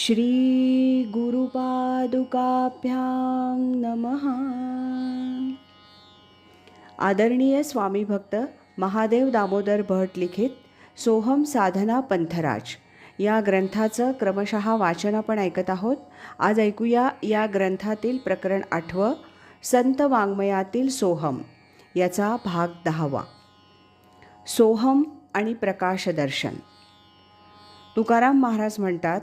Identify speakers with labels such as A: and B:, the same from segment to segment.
A: श्री गुरुपादुकाभ्यां नमः. आदरणीय स्वामी भक्त महादेव दामोदर भट लिखित सोहम साधना पंथराज या ग्रंथाचं क्रमशः वाचन आपण ऐकत आहोत. आज ऐकूया या ग्रंथातील प्रकरण आठवं संत वाङ्मयातील सोहम याचा भाग दहावा. सोहम आणि प्रकाशदर्शन तुकाराम महाराज म्हणतात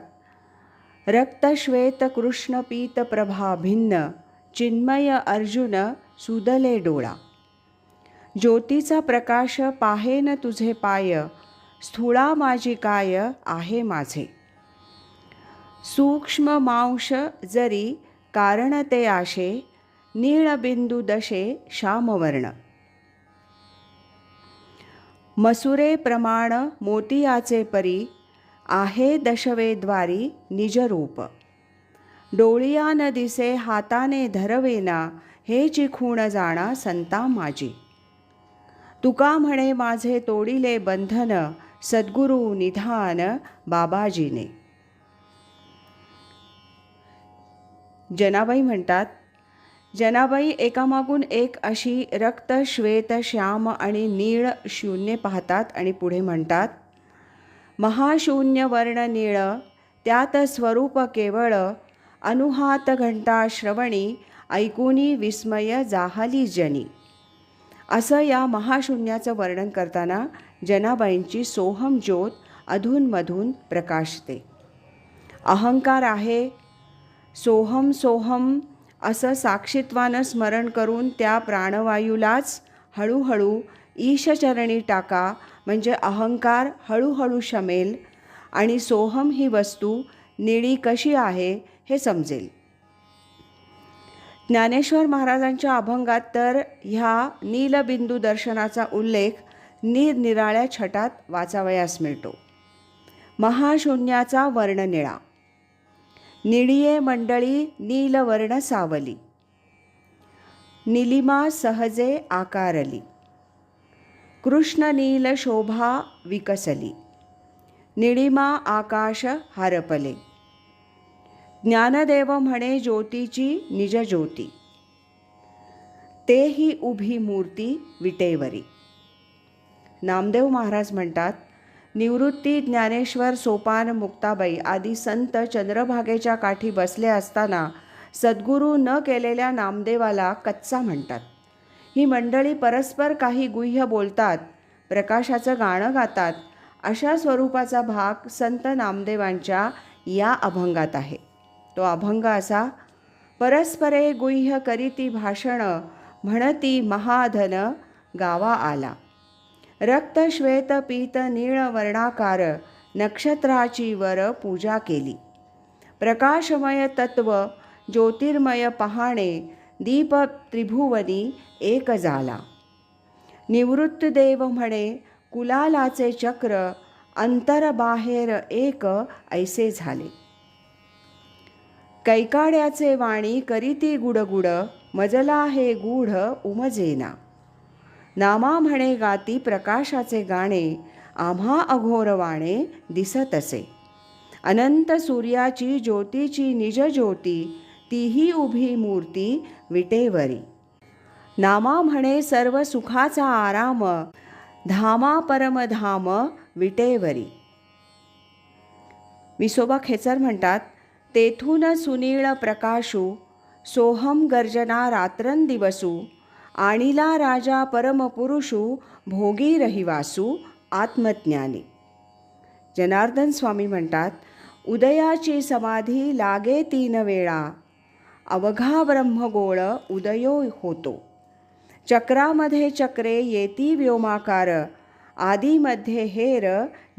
A: रक्तश्वेत कृष्ण पीत प्रभा भिन्न चिन्मय अर्जुन सुदले डोळा. ज्योतीचा प्रकाश पाहेन तुझे पाय स्थूळा माझी काय आहे माझे. सूक्ष्म मांश जरी कारण ते आशे नीळबिंदू दशे श्यामवर्ण. मसुरे प्रमाण मोतियाचे परी आहे दशवेद्वारी निजरूप. डोळिया न दिसे हाताने धरवेना हे चिखूण जाणा संता माझी तुका म्हणे माझे तोडिले बंधन सद्गुरू निधान बाबाजीने. जनाबाई म्हणतात जनाबाई एकामागून एक अशी रक्त श्वेत श्याम आणि नीळ शून्य पाहतात आणि पुढे म्हणतात महाशून्य वर्ण नीळ त्यात स्वरूप केवळ अनुहात घंटा श्रवणी ऐकूनी विस्मय जाहली जनी असं या महाशून्याचं वर्णन करताना जनाबाईंची सोहम ज्योत अधूनमधून प्रकाशते अहंकार आहे सोहम सोहम असं साक्षीत्वानं स्मरण करून त्या प्राणवायूलाच हळूहळू ईशचरणी टाका म्हणजे अहंकार हळूहळू शमेल आणि सोहम ही वस्तू निळी कशी आहे हे समजेल. ज्ञानेश्वर महाराजांच्या अभंगात तर ह्या नीलबिंदू दर्शनाचा उल्लेख निरनिराळ्या छटात वाचावयास मिळतो. महाशून्याचा वर्णनिळा. निळिये मंडळी नीलवर्ण सावली. निलिमा सहजे आकारली. कृष्ण नील शोभा विकसली. निळिमा आकाश हारपले. ज्ञानदेव म्हणे ज्योतीची निज ज्योती. तेही उभी मूर्ती विटेवरी. नामदेव महाराज म्हणतात निवृत्ती ज्ञानेश्वर सोपान मुक्ताबाई आदी संत चंद्रभागेच्या काठी बसले असताना सद्गुरू न केलेल्या नामदेवाला कच्चा म्हणतात. ही मंडळी परस्पर काही गुह्य बोलतात प्रकाशाचं गाणं गातात अशा स्वरूपाचा भाग संत नामदेवांच्या या अभंगात आहे. तो अभंग असा परस्परे गुह्य करीती भाषणं म्हणती महाधन गावा आला. रक्त श्वेत पीत नीळ वर्णाकार नक्षत्राची वर पूजा केली. प्रकाशमय तत्व ज्योतिर्मय पहाणे दीप त्रिभुवनी एक झाला निवृत्तदेव म्हणे कुलालाचे चक्र अंतरबाहेर एक ऐसे झाले. कैकाड्याचे वाणी करीती गुडगुड मजला हे गूढ उमजेना. नामा म्हणे गाती प्रकाशाचे गाणे आम्हा अघोरवाणे दिसत असे अनंत सूर्याची ज्योतीची निज ज्योती तीही उभी मूर्ती विटेवरी. नामा म्हणे सर्व सुखाचा आराम धामा परमधाम विटेवरी. विसोबा खेचर म्हणतात तेथून सुनीळ प्रकाशू सोहम गर्जना रात्रंदिवसू आणिला राजा परमपुरुषू भोगी रहिवासू आत्मज्ञानी. जनार्दन स्वामी म्हणतात उदयाची समाधी लागे तीन वेळा अवघा ब्रह्मगोळ उदयो होतो. चक्रामध्ये चक्रे येती व्योमाकार आदीमध्ये हेर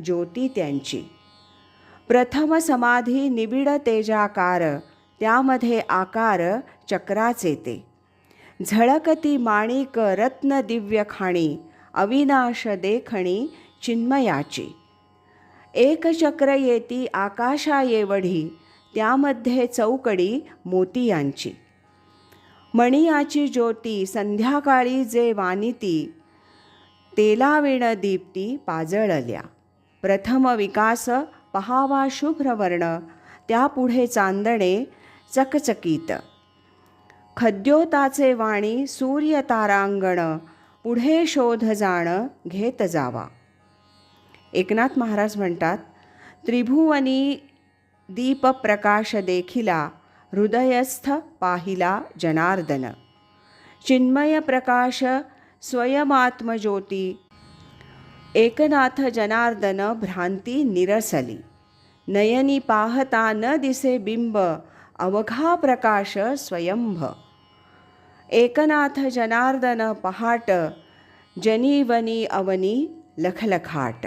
A: ज्योती त्यांची. प्रथम समाधी निबिड तेजाकार त्यामध्ये आकार चक्राचे ते झळकती माणिक रत्न दिव्य खाणी अविनाश देखणी चिन्मयाची. एक चक्र येती आकाशा येवढी त्यामध्ये चौकडी मोतियांची मणियाची ज्योती संध्याकाळी जे वानिती तेलाविण दीप्ती पाजळल्या. प्रथम विकास पहावा शुभ्रवर्ण त्यापुढे चांदणे चकचकीत. खद्योताचे वाणी सूर्य तारांगण पुढे शोध जाणं घेत जावा. एकनाथ महाराज म्हणतात त्रिभुवनी दीपप्रकाश देखिला हृदयस्थ पाहिला जनार्दन। चिन्मय प्रकाश स्वयमात्मज्योती एकनाथ जनार्दन भ्रांती निरसली। नयनी पाहता न दिसे बिंब अवघा प्रकाश स्वयंभ। एकनाथ जनार्दन पहाट जनीवनी अवनी लखलखाट।